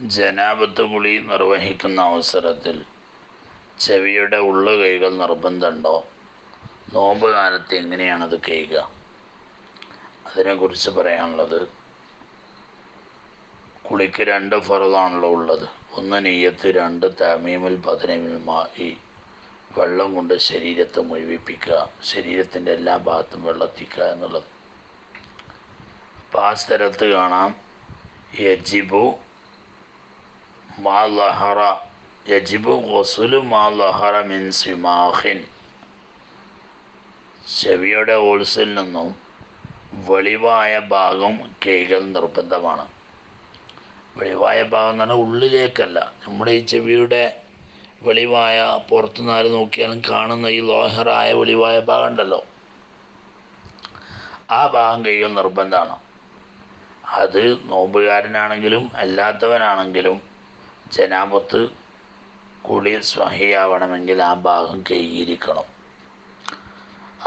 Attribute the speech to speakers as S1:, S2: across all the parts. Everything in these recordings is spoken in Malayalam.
S1: ജനാപത്ത് കുളി നിർവഹിക്കുന്ന അവസരത്തിൽ ചെവിയുടെ ഉള്ളു കൈകൾ നിർബന്ധമുണ്ടോ? നോമ്പ് കാലത്ത് എങ്ങനെയാണത് കഴിയുക അതിനെക്കുറിച്ച് പറയാനുള്ളത് കുളിക്ക് രണ്ട് ഫറുതാണല്ലോ ഉള്ളത്. ഒന്ന് നെയ്യത്ത് രണ്ട് തമീമിൽ പതിനമിൽ മായി വെള്ളം കൊണ്ട് ശരീരത്തെ മുഴുവിപ്പിക്കുക ശരീരത്തിന്റെ എല്ലാ ഭാഗത്തും വെള്ളത്തിക്കുക എന്നുള്ളത്. അപ്പോൾ ആ സ്ഥലത്ത് കാണാം. യജിബു മാ ലഹറ യജിബു ഗുസ്ലു മാ ലഹറ മിൻ സിമാഹിൻ ചെവിയുടെ ഓൾസിൽ നിന്നും വെളിവായ ഭാഗം കൈകൾ നിർബന്ധമാണ്. വെളിവായ ഭാഗം എന്ന് പറഞ്ഞാൽ ഉള്ളിലേക്കല്ല. നമ്മുടെ ഈ ചെവിയുടെ വെളിവായ പുറത്തു നാല് നോക്കിയാലും കാണുന്ന ഈ ലോഹറായ വെളിവായ ഭാഗം ഉണ്ടല്ലോ. ആ ഭാഗം കൈകൾ നിർബന്ധമാണ്. അത് നോമ്പുകാരനാണെങ്കിലും അല്ലാത്തവനാണെങ്കിലും ജനാപത്ത് കുളി സ്വഹിയാവണമെങ്കിൽ ആ ഭാഗം കൈയിരിക്കണം.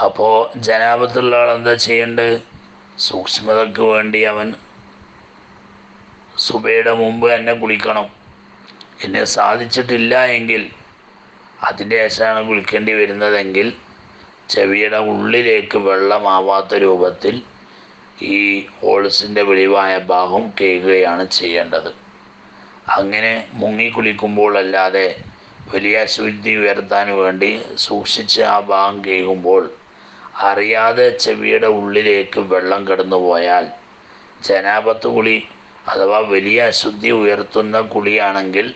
S1: അപ്പോൾ ജനാപത്തുള്ള ആൾ എന്താ ചെയ്യേണ്ടത്? സൂക്ഷ്മതയ്ക്ക് വേണ്ടി അവൻ സുബയുടെ മുമ്പ് തന്നെ കുളിക്കണം. എന്നെ സാധിച്ചിട്ടില്ല എങ്കിൽ അതിന്റെ ശേഷമാണ് കുളിക്കേണ്ടി വരുന്നതെങ്കിൽ ചെവിയുടെ ഉള്ളിലേക്ക് വെള്ളമാവാത്ത രൂപത്തിൽ ഈ ഹോൾസിന്റെ വെളിവായ ഭാഗം കേൾക്കുകയാണ് ചെയ്യേണ്ടത്. അങ്ങനെ മുങ്ങി കുളിക്കുമ്പോൾ അല്ലാതെ വലിയ അശുദ്ധി ഉയർത്താൻ വേണ്ടി സൂക്ഷിച്ച് ആ ഭാഗം കേൾക്കുമ്പോൾ അറിയാതെ ചെവിയുടെ ഉള്ളിലേക്ക് വെള്ളം കടന്നു പോയാൽ ജനാപത്ത് കുളി അഥവാ വലിയ അശുദ്ധി ഉയർത്തുന്ന കുളിയാണെങ്കിൽ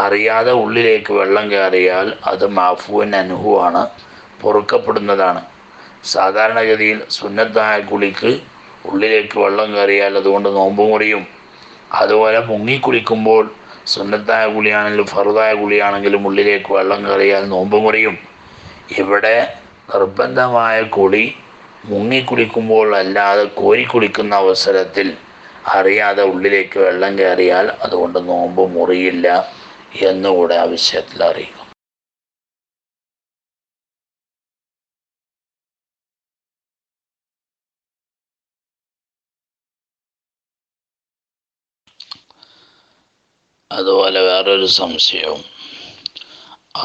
S1: അറിയാതെ ഉള്ളിലേക്ക് വെള്ളം കയറിയാൽ അത് മാഫുവൻ അനുഭവമാണ് പൊറുക്കപ്പെടുന്നതാണ്. സാധാരണഗതിയിൽ സുന്നത്തായ കുളിക്ക് ഉള്ളിലേക്ക് വെള്ളം കയറിയാൽ അതുകൊണ്ട് നോമ്പ് മുറിയും അതുപോലെ മുങ്ങി കുളിക്കുമ്പോൾ സുന്നത്തായ കുളിയാണെങ്കിലും ഫറുതായ കുളിയാണെങ്കിലും ഉള്ളിലേക്ക് വെള്ളം കയറിയാൽ നോമ്പ് മുറിയും. ഇവിടെ നിർബന്ധമായ കുളി മുങ്ങി കുളിക്കുമ്പോൾ അല്ലാതെ കോരി കുളിക്കുന്ന അവസരത്തിൽ അറിയാതെ ഉള്ളിലേക്ക് വെള്ളം കയറിയാൽ അതുകൊണ്ട് നോമ്പ് മുറിയില്ല എന്നുകൂടെ ആ വിഷയത്തിൽ അറിയിക്കും അതുപോലെ വേറൊരു സംശയവും.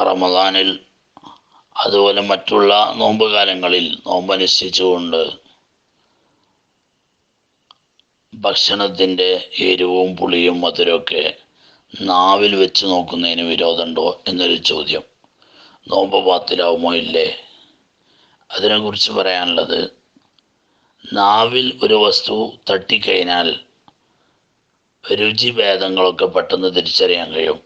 S1: റമദാനിൽ അതുപോലെ മറ്റുള്ള നോമ്പ് കാലങ്ങളിൽ നോമ്പ് അനുഷ്ഠിച്ചുകൊണ്ട് ഭക്ഷണത്തിന്റെ എരിവും പുളിയും മധുരമൊക്കെ നാവിൽ വെച്ച് നോക്കുന്നതിന് വിരോധമുണ്ടോ എന്നൊരു ചോദ്യം. നോമ്പ് പാത്തിലാവുമോ ഇല്ലേ? അതിനെക്കുറിച്ച് പറയാനുള്ളത് നാവിൽ ഒരു വസ്തു തട്ടിക്കഴിഞ്ഞാൽ രുചി ഭേദങ്ങളൊക്കെ പെട്ടെന്ന് തിരിച്ചറിയാൻ കഴിയും.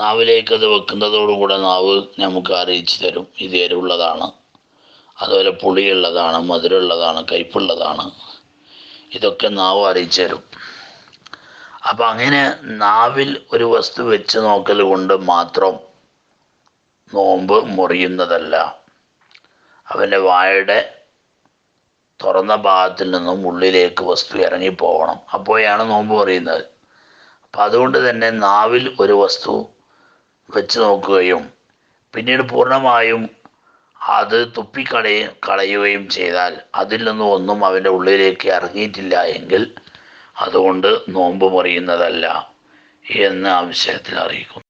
S1: നാവിലേക്ക് അത് വെക്കുന്നതോടുകൂടെ നാവ് നമുക്ക് അറിയിച്ചു തരും. ഇത് എരിവുള്ളതാണ്. അതുപോലെ പുളിയുള്ളതാണ് മധുരമുള്ളതാണ് കയ്പുള്ളതാണ്. ഇതൊക്കെ നാവ് അറിയിച്ചു തരും. അപ്പം അങ്ങനെ നാവിൽ ഒരു വസ്തു വെച്ച് നോക്കൽ കൊണ്ട് മാത്രം നോമ്പ് മുറിയുന്നതല്ല. അവന്റെ വായുടെ തുറന്ന ഭാഗത്തിൽ നിന്നും ഉള്ളിലേക്ക് വസ്തു ഇറങ്ങിപ്പോകണം അപ്പോഴാണ് നോമ്പ് പറയുന്നത്. അപ്പം അതുകൊണ്ട് തന്നെ നാവിൽ ഒരു വസ്തു വെച്ച് നോക്കുകയും പിന്നീട് പൂർണമായും അത് തുപ്പിക്കളയ കളയുകയും ചെയ്താൽ അതിൽ നിന്നും ഒന്നും അവന്റെ ഉള്ളിലേക്ക് ഇറങ്ങിയിട്ടില്ല എങ്കിൽ അതുകൊണ്ട് നോമ്പ് മുറിയുന്നതല്ല എന്ന് ആ വിഷയത്തിൽ അറിയിക്കുന്നു.